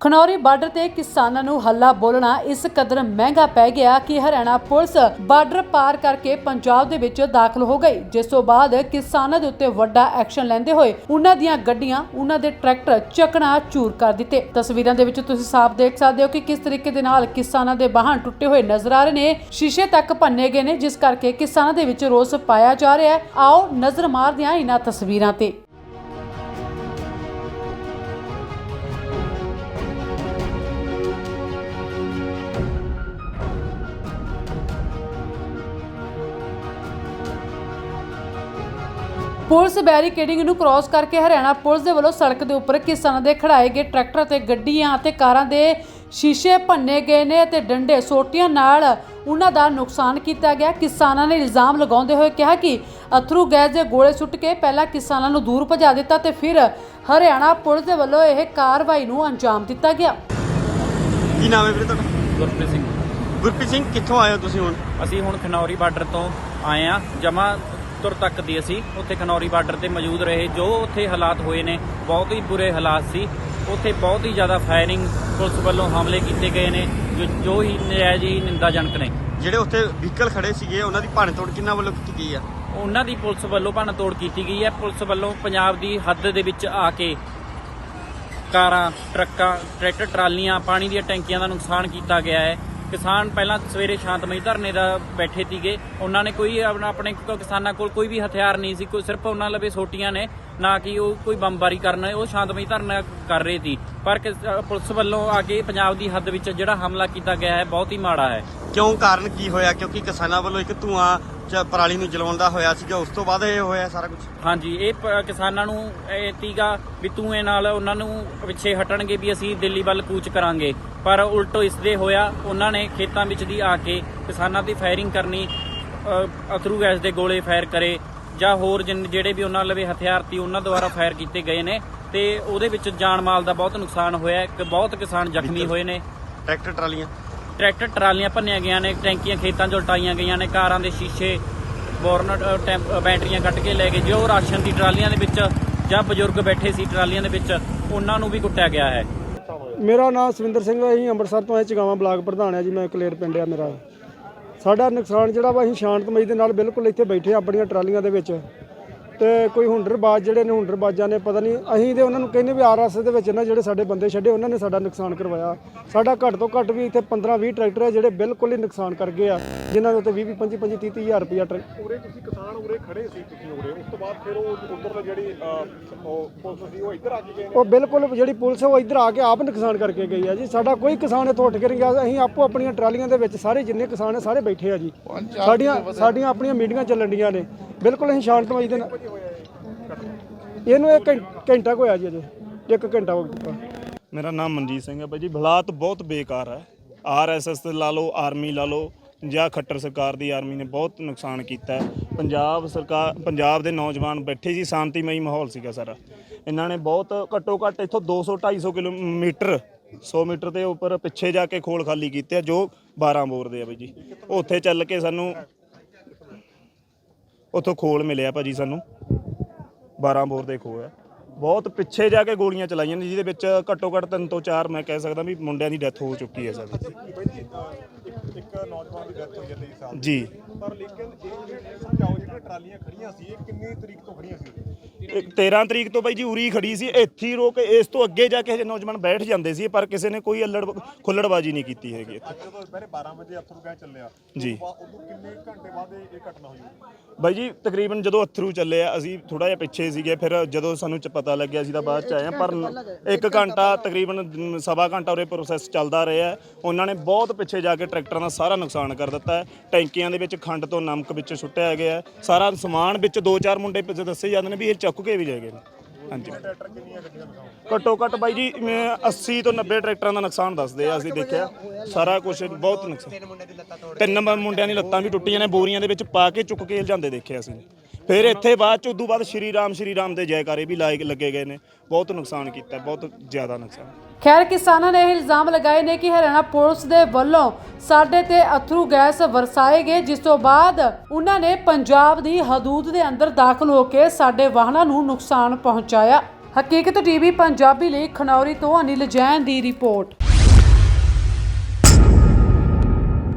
Khanauri border ਤੇ ਕਿਸਾਨਾਂ ਨੂੰ ਹੱਲਾ ਬੋਲਣਾ ਇਸ ਕਦਰ ਮਹਿੰਗਾ ਪੈ ਗਿਆ ਕਿ ਹਰਿਆਣਾ ਪੁਲਿਸ ਬਾਰਡਰ ਪਾਰ ਕਰਕੇ ਪੰਜਾਬ ਦੇ ਵਿੱਚ ਦਾਖਲ ਹੋ ਗਈ। ਜਿਸ ਤੋਂ ਬਾਅਦ ਕਿਸਾਨਾਂ ਦੇ ਉੱਤੇ ਵੱਡਾ ਐਕਸ਼ਨ ਲੈਂਦੇ ਹੋਏ ਉਹਨਾਂ ਦੀਆਂ ਗੱਡੀਆਂ, ਉਹਨਾਂ ਦੇ ਟਰੈਕਟਰ ਚੱਕਣਾ ਚੂਰ ਕਰ ਦਿੱਤੇ। ਤਸਵੀਰਾਂ ਦੇ ਵਿੱਚ ਤੁਸੀਂ ਸਾਫ਼ ਦੇਖ ਸਕਦੇ ਹੋ ਕਿ ਕਿਸ ਤਰੀਕੇ ਦੇ ਨਾਲ ਕਿਸਾਨਾਂ ਦੇ ਬਾਹਾਂ ਟੁੱਟੇ ਹੋਏ ਨਜ਼ਰ ਆ ਰਹੇ ਨੇ। ਸ਼ੀਸ਼ੇ ਤੱਕ ਭੰਨੇ ਗਏ ਨੇ, ਜਿਸ ਕਰਕੇ ਕਿਸਾਨਾਂ ਦੇ ਵਿੱਚ ਰੋਸ ਪਾਇਆ ਜਾ ਰਿਹਾ ਹੈ। ਆਓ ਨਜ਼ਰ ਮਾਰਦੇ ਹਾਂ ਇਹਨਾਂ ਤਸਵੀਰਾਂ ਤੇ। ਪੁਲਿਸ ਬੈਰੀਕੇਡਿੰਗ ਨੂੰ ਕ੍ਰਾਸ ਕਰਕੇ ਹਰਿਆਣਾ ਪੁਲਿਸ ਦੇ ਵੱਲੋਂ ਸੜਕ ਦੇ ਉੱਪਰ ਕਿਸਾਨਾਂ ਦੇ ਖੜਾਏ ਗਏ ਟਰੈਕਟਰ ਤੇ ਗੱਡੀਆਂ ਅਤੇ ਕਾਰਾਂ ਦੇ ਸ਼ੀਸ਼ੇ ਭੰਨੇ ਗਏ ਨੇ ਤੇ ਡੰਡੇ ਸੋਟੀਆਂ ਨਾਲ ਉਹਨਾਂ ਦਾ ਨੁਕਸਾਨ ਕੀਤਾ ਗਿਆ। ਕਿਸਾਨਾਂ ਨੇ ਇਲਜ਼ਾਮ ਲਗਾਉਂਦੇ ਹੋਏ ਕਿਹਾ ਕਿ ਅਥਰੂ ਗੈਸ ਦੇ ਗੋਲੇ ਸੁੱਟ ਕੇ ਪਹਿਲਾਂ ਕਿਸਾਨਾਂ ਨੂੰ ਦੂਰ ਭਜਾ ਦਿੱਤਾ ਤੇ ਫਿਰ ਹਰਿਆਣਾ ਪੁਲਿਸ ਦੇ ਵੱਲੋਂ ਇਹ ਕਾਰਵਾਈ ਨੂੰ ਅੰਜਾਮ ਦਿੱਤਾ ਗਿਆ। ਕੀ ਨਾਮ ਹੈ ਵੀਰੇ ਤੁਹਾਡਾ? ਗੁਰਪ੍ਰੀਤ ਸਿੰਘ। ਗੁਰਪ੍ਰੀਤ ਸਿੰਘ ਕਿੱਥੋਂ ਆਏ ਹੋ ਤੁਸੀਂ ਹੁਣ? ਅਸੀਂ ਹੁਣ ਖਨੌਰੀ ਬਾਰਡਰ ਤੋਂ ਆਏ ਆ ਜਮਾ ਤੁਰ ਤੱਕ ਦੀ ਅਸੀਂ ਉੱਥੇ ਖਨੌਰੀ ਬਾਰਡਰ ਤੇ ਮੌਜੂਦ ਰਹੇ ਜੋ ਉੱਥੇ ਹਾਲਾਤ ਹੋਏ ਨੇ ਬਹੁਤ ਹੀ ਬੁਰੇ ਹਾਲਾਤ ਸੀ। ਉੱਥੇ ਬਹੁਤ ਹੀ ਜ਼ਿਆਦਾ ਫਾਇਰਿੰਗ ਪੁਲਿਸ ਵੱਲੋਂ ਹਮਲੇ ਕੀਤੇ ਗਏ ਨੇ ਜੋ ਜੋ ਹੀ ਨਜਾਇਜ਼ ਹੀ ਨਿੰਦਾਜਨਕ ਨੇ। ਜਿਹੜੇ ਉੱਥੇ ਵਹੀਕਲ ਖੜੇ ਸੀਗੇ ਉਹਨਾਂ ਦੀ ਭੰਨ ਤੋੜ ਕਿੰਨਾ ਵੱਲੋਂ ਕੀਤੀ ਗਈ ਆ? ਉਹਨਾਂ ਦੀ ਪੁਲਿਸ ਵੱਲੋਂ ਭੰਨ ਤੋੜ ਕੀਤੀ ਗਈ ਹੈ। ਪੁਲਿਸ ਵੱਲੋਂ ਪੰਜਾਬ ਦੀ ਹੱਦ ਦੇ ਵਿੱਚ ਆ ਕੇ ਕਾਰਾਂ ਟਰੱਕਾਂ ਟਰੈਕਟਰ ਟਰਾਲੀਆਂ ਪਾਣੀ ਦੀਆਂ ਟੈਂਕੀਆਂ ਦਾ ਨੁਕਸਾਨ ਕੀਤਾ ਗਿਆ ਹੈ। ਕਿਸਾਨ ਪਹਿਲਾਂ ਸਵੇਰੇ ਸ਼ਾਂਤਮਈ ਧਰਨੇ ਦਾ ਬੈਠੇ ਸੀਗੇ। ਉਹਨਾਂ ਨੇ ਕੋਈ ਆਪਣਾ- ਆਪਣੇ ਕਿਸਾਨਾਂ ਕੋਲ ਕੋਈ ਵੀ ਹਥਿਆਰ ਨਹੀਂ ਸੀ, ਕੋਈ ਸਿਰਫ ਉਹਨਾਂ ਲਵੇ ਸੋਟੀਆਂ ਨੇ। ਨਾ ਕਿ ਉਹ ਕੋਈ ਬੰਬਾਰੀ ਕਰਨ ਉਹ ਸ਼ਾਂਤਮਈ ਧਰਨਾ ਕਰ ਰਹੇ ਸੀ। ਪਰ ਪੁਲਿਸ ਵੱਲੋਂ ਆ ਕੇ ਪੰਜਾਬ ਦੀ ਹੱਦ ਵਿੱਚ ਜਿਹੜਾ ਹਮਲਾ ਕੀਤਾ ਗਿਆ ਹੈ ਬਹੁਤ ਹੀ ਮਾੜਾ ਹੈ। ਕਿਉਂ ਕਾਰਨ ਕੀ ਹੋਇਆ? ਕਿਉਂਕਿ ਕਿਸਾਨਾਂ ਵੱਲੋਂ ਇੱਕ ਧੂਆਂ ਪਰਾਲੀ ਨੂੰ ਜਲਾਉਣ ਦਾ ਹੋਇਆ ਸੀਗਾ ਉਸ ਤੋਂ ਬਾਅਦ ਇਹ ਹੋਇਆ ਸਾਰਾ ਕੁਝ ਹਾਂਜੀ ਇਹ ਕਿਸਾਨਾਂ ਨੂੰ ਇਹ ਤੀਗਾ ਵੀ ਧੂਏ ਨਾਲ ਉਹਨਾਂ ਨੂੰ ਪਿੱਛੇ ਹਟਣਗੇ ਵੀ ਅਸੀਂ ਦਿੱਲੀ ਵੱਲ ਕੂਚ ਕਰਾਂਗੇ। ਪਰ ਉਲਟੋ ਇਸ ਦੇ ਹੋਇਆ ਉਹਨਾਂ ਨੇ ਖੇਤਾਂ ਵਿੱਚ ਦੀ ਆ ਕੇ ਕਿਸਾਨਾਂ ਦੀ ਫਾਇਰਿੰਗ ਕਰਨੀ ਅਥਰੂ ਗੈਸ ਦੇ ਗੋਲੇ ਫਾਇਰ ਕਰੇ। ਜਾਂ ਹੋਰ ਜਿਹੜੇ ਵੀ ਉਹਨਾਂ ਲਵੇ ਹਥਿਆਰ ਤੀ ਉਹਨਾਂ ਦੁਆਰਾ ਫਾਇਰ ਕੀਤੇ ਗਏ ਨੇ ਤੇ ਉਹਦੇ ਵਿੱਚ ਜਾਨ ਮਾਲ ਦਾ ਬਹੁਤ ਨੁਕਸਾਨ ਹੋਇਆ ਹੈ। ਕਿ ਬਹੁਤ ਕਿਸਾਨ ਜ਼ਖਮੀ ਹੋਏ ਨੇ। ਟਰੈਕਟਰ ਟਰਾਲੀਆਂ। ਟਰੈਕਟਰ ਟਰਾਲੀਆਂ ਭੰਨੀਆਂ ਗਈਆਂ ਨੇ ਟੈਂਕੀਆਂ ਖੇਤਾਂ 'ਚ ਉਲਟਾਈਆਂ ਗਈਆਂ ਨੇ ਕਾਰਾਂ ਦੇ ਸ਼ੀਸ਼ੇ ਬੋਰਨਟ ਬੈਟਰੀਆਂ ਕੱਢ ਕੇ ਲੈ ਗਏ। ਜੋ ਰਾਸ਼ਨ ਦੀ ਟਰਾਲੀਆਂ ਦੇ ਵਿੱਚ ਜਾਂ ਬਜ਼ੁਰਗ ਬੈਠੇ ਸੀ ਟਰਾਲੀਆਂ ਦੇ ਵਿੱਚ ਉਹਨਾਂ ਨੂੰ ਵੀ ਕੁੱਟਿਆ ਗਿਆ ਹੈ। ਮੇਰਾ ਨਾਮ ਸਵਿੰਦਰ ਸਿੰਘ ਹੈ। ਅਸੀਂ ਅੰਮ੍ਰਿਤਸਰ ਤੋਂ ਆਏ ਚਗਾਵਾਂ ਬਲਾਕ ਪ੍ਰਧਾਨ ਹੈ ਜੀ। ਮੈਂ ਕਲੇਰ ਪਿੰਡ ਆ ਮੇਰਾ। ਸਾਡਾ ਨੁਕਸਾਨ ਜਿਹੜਾ ਵਾ ਅਸੀਂ ਸ਼ਾਂਤਮਈ ਦੇ ਨਾਲ ਬਿਲਕੁਲ ਇੱਥੇ ਬੈਠੇ ਆ ਆਪਣੀਆਂ ਟਰਾਲੀਆਂ ਦੇ ਵਿੱਚ। ਤੇ ਕੋਈ ਹੁੰਡਰਬਾਜ਼ ਜਿਹੜੇ ਨੇ ਹੁੰਡਰਬਾਜ਼ਾਂ ਨੇ ਪਤਾ ਨਹੀਂ ਅਸੀਂ ਤੇ ਉਹਨਾਂ ਨੂੰ ਕਹਿੰਦੇ ਵੀ ਆਰਐਸ ਦੇ ਵਿੱਚ ਨਾ ਜਿਹੜੇ ਸਾਡੇ ਬੰਦੇ ਛੱਡੇ ਉਹਨਾਂ ਨੇ ਸਾਡਾ ਨੁਕਸਾਨ ਕਰਵਾਇਆ। ਸਾਡਾ ਘੱਟ ਤੋਂ ਘੱਟ ਵੀ ਇੱਥੇ 15 20 ਟਰੈਕਟਰ ਹੈ ਜਿਹੜੇ ਬਿਲਕੁਲ ਹੀ ਨੁਕਸਾਨ ਕਰ ਗਏ ਆ ਜਿਨ੍ਹਾਂ ਦੇ ਉੱਤੇ 20 25 25 30 ਹਜ਼ਾਰ ਰੁਪਇਆ ਟਰੈਕਟਰ ਉਰੇ ਤੁਸੀਂ ਕਿਸਾਨ ਉਰੇ ਖੜੇ ਸੀ ਤੁਸੀਂ ਉਰੇ। ਉਸ ਤੋਂ ਬਾਅਦ ਫਿਰ ਉਹ ਉਧਰ ਜਿਹੜੀ ਪੁਲਿਸ ਸੀ ਉਹ ਇੱਧਰ ਆ ਕੇ ਗਏ ਨੇ। ਉਹ ਬਿਲਕੁਲ ਜਿਹੜੀ ਪੁਲਿਸ ਹੈ ਉਹ ਇੱਧਰ ਆ ਕੇ ਆਪ ਨੁਕਸਾਨ ਕਰਕੇ ਗਈ ਆ ਜੀ। ਸਾਡਾ ਕੋਈ ਕਿਸਾਨ ਇੱਥੋਂ ਉੱਠ ਕੇ ਨਹੀਂ ਗਿਆ। ਅਸੀਂ ਆਪੋ ਆਪਣੀਆਂ ਟਰਾਲੀਆਂ ਦੇ ਵਿੱਚ ਸਾਰੇ ਜਿੰਨੇ ਕਿਸਾਨ ਹੈ ਸਾਰੇ ਬੈਠੇ ਆ ਜੀ। ਸਾਡੀਆਂ ਸਾਡੀਆਂ ਆਪਣੀਆਂ ਮੀਟਿੰਗਾਂ ਚੱਲਣ ਡੀਆਂ ਨੇ। ਬਿਲਕੁਲ ਅਸੀਂ ਸ਼ਾਂਤਮਈ ਦੇ ਨਾਲ ਇਹਨੂੰ ਇੱਕ ਘੰਟਾ ਕੁ ਹੋਇਆ ਜੀ ਅਜੇ, ਇੱਕ ਘੰਟਾ ਹੋ ਚੁੱਕਾ ਮੇਰਾ ਨਾਮ ਮਨਜੀਤ ਸਿੰਘ ਹੈ ਬਾਈ ਜੀ। ਹਾਲਾਤ ਬਹੁਤ ਬੇਕਾਰ ਹੈ। ਆਰਐਸਐਸ ਤੇ ਲਾ ਲਓ, ਆਰਮੀ ਲਾ ਲਓ, ਜਾਂ ਖੱਟਰ ਸਰਕਾਰ ਦੀ ਆਰਮੀ ਨੇ ਬਹੁਤ ਨੁਕਸਾਨ ਕੀਤਾ ਪੰਜਾਬ ਸਰਕਾਰ, ਪੰਜਾਬ ਦੇ ਨੌਜਵਾਨ ਬੈਠੇ ਸੀ ਸ਼ਾਂਤੀਮਈ ਮਾਹੌਲ ਸੀਗਾ ਸਾਰਾ। ਇਹਨਾਂ ਨੇ ਬਹੁਤ ਘੱਟੋ ਘੱਟ ਇੱਥੋਂ 200 250 ਕਿਲੋਮੀਟਰ 100 ਮੀਟਰ ਦੇ ਉੱਪਰ ਪਿੱਛੇ ਜਾ ਕੇ ਖੋਲ ਖਾਲੀ ਕੀਤੇ ਆ, ਜੋ 12 ਬੋਰ ਦੇ ਆ ਬਾਈ ਜੀ। ਉੱਥੇ ਚੱਲ ਕੇ ਸਾਨੂੰ ਉੱਥੋਂ ਖੋਲ ਮਿਲਿਆ ਭਾਜੀ ਸਾਨੂੰ। 12 ਬੋਰ ਦੇ ਖੋਹ ਹੈ ਬਹੁਤ ਪਿੱਛੇ ਜਾ ਕੇ ਗੋਲੀਆਂ ਚਲਾਈਆਂ ਨੇ, ਜਿਹਦੇ ਵਿੱਚ ਘੱਟੋ ਘੱਟ ਤਿੰਨ ਤੋਂ ਚਾਰ ਮੈਂ ਕਹਿ ਸਕਦਾ ਵੀ ਮੁੰਡਿਆਂ ਦੀ ਡੈਥ ਹੋ ਚੁੱਕੀ ਹੈ ਸਰ। ਇੱਕ ਨੌਜਵਾਨ ਦੀ ਡੈਥ ਹੋਈ ਹੈ 23 ਸਾਲ ਜੀ। ਪਰ ਲੇਕਿਨ ਇਹ ਸਮਝਾਓ ਜਿਹੜੀਆਂ ਟਰਾਲੀਆਂ ਖੜੀਆਂ ਸੀ, ਇਹ ਕਿੰਨੀ ਤਰੀਕ ਤੋਂ ਖੜੀਆਂ ਸੀ? 13 ਤਰੀਕ ਤੋਂ ਬਾਈ ਜੀ ਉਰੀ ਖੜੀ ਸੀ ਇੱਥੇ ਹੀ ਰੋਕ ਇਸ ਤੋਂ ਅੱਗੇ ਜਾ ਕੇ ਹਜੇ ਨੌਜਵਾਨ ਬੈਠ ਜਾਂਦੇ ਸੀ ਪਰ ਕਿਸੇ ਨੇ ਕੋਈ ਅੱਲੜ ਖੁੱਲੜਬਾਜੀ ਨਹੀਂ ਕੀਤੀ ਹੈਗੀ ਇੱਥੇ। ਅੱਜ ਜਦੋਂ ਦੁਪਹਿਰੇ 12 ਵਜੇ ਅਥਰੂ ਗੈਸ ਚੱਲਿਆ। ਜੀ। ਉਦੋਂ ਕਿੰਨੇ ਘੰਟੇ ਬਾਅਦ ਇਹ ਇਹ ਘਟਨਾ ਹੋਈ? ਬਾਈ ਜੀ ਤਕਰੀਬਨ ਜਦੋਂ ਅਥਰੂ ਚੱਲੇ ਆ ਅਸੀਂ ਥੋੜਾ ਜਿਹਾ ਪਿੱਛੇ ਸੀਗੇ ਫਿਰ ਜਦੋਂ ਸਾਨੂੰ ਚ ਪਤਾ ਲੱਗਿਆ ਅਸੀਂ ਤਾਂ ਬਾਅਦ ਚ ਆਏ ਆ ਪਰ ਇੱਕ ਘੰਟਾ ਤਕਰੀਬਨ ਮ, ਸਵਾ ਘੰਟਾ ਉਰੇ ਪ੍ਰੋਸੈਸ ਚੱਲਦਾ ਰਿਹਾ ਉਹਨਾਂ ਨੇ ਬਹੁਤ ਪਿੱਛੇ ਜਾ ਕੇ ਟਰੈਕਟਰਾਂ ਦਾ ਸਾਰਾ ਨੁਕਸਾਨ ਕਰ ਦਿੱਤਾ ਹੈ। ਟੈਂਕੀਆਂ ਦੇ ਵਿੱਚ ਖੰਡ ਤੋਂ ਨਮਕ ਵਿੱਚ ਸੁੱਟਿਆ ਗਿਆ ਹੈ। ਸਾਰਾ ਸਮਾਨ ਵਿੱਚ ਦੋ ਚਾਰ ਮੁੰਡੇ ਪਿੱਛੇ ਦੱਸੇ ਜਾਂਦੇ ਨੇ ਵੀ ਇਹ ਚੁੱਕ ਕੇ ਵੀ ਲੈ ਗਏ। ਨੇ ਹਾਂਜੀ। ਘੱਟੋ ਘੱਟ ਬਾਈ ਜੀ, ਮੈਂ 80 ਤੋਂ 90 ਟਰੈਕਟਰਾਂ ਦਾ ਨੁਕਸਾਨ ਦੱਸਦੇ ਆ, ਅਸੀਂ ਦੇਖਿਆ। ਸਾਰਾ ਕੁਝ ਬਹੁਤ ਨੁਕਸਾਨ। ਤਿੰਨ ਨੰਬਰ ਮੁੰਡਿਆਂ ਦੀ ਲੱਤਾਂ ਵੀ ਟੁੱਟੀਆਂ ਨੇ, ਬੋਰੀਆਂ ਦੇ ਵਿੱਚ ਪਾ ਕੇ ਚੁੱਕ ਕੇ ਲਿਜਾਂਦੇ ਦੇਖਿਆ ਅਸੀਂ। ਫਿਰ ਇੱਥੇ ਬਾਅਦ ਚ ਉਦੋਂ ਬਾਅਦ ਸ਼੍ਰੀ ਰਾਮ ਸ਼੍ਰੀ ਰਾਮ ਦੇ ਜੈਕਾਰੇ ਵੀ ਲਾਇਕ ਲੱਗੇ ਗਏ ਨੇ। ਬਹੁਤ ਨੁਕਸਾਨ ਕੀਤਾ, ਬਹੁਤ ਜ਼ਿਆਦਾ ਨੁਕਸਾਨ। ਖੈਰ, ਕਿਸਾਨਾਂ ਨੇ ਇਹ ਇਲਜ਼ਾਮ ਲਗਾਏ ਨੇ ਕਿ ਹਰਿਆਣਾ ਪੁਲਿਸ ਦੇ ਵੱਲੋਂ ਸਾਡੇ ਤੇ ਅਥਰੂ ਗੈਸ ਵਰਸਾਏ ਗਏ, ਜਿਸ ਤੋਂ ਬਾਅਦ ਉਹਨਾਂ ਨੇ ਪੰਜਾਬ ਦੀ ਹਦੂਦ ਦੇ ਅੰਦਰ ਦਾਖਲ ਹੋ ਕੇ ਸਾਡੇ ਵਾਹਨਾਂ ਨੂੰ ਨੁਕਸਾਨ ਪਹੁੰਚਾਇਆ। ਹਕੀਕਤ ਟੀਵੀ ਪੰਜਾਬੀ ਲਈ ਖਨੌਰੀ ਤੋਂ ਅਨਿਲ ਜੈਨ ਦੀ ਰਿਪੋਰਟ।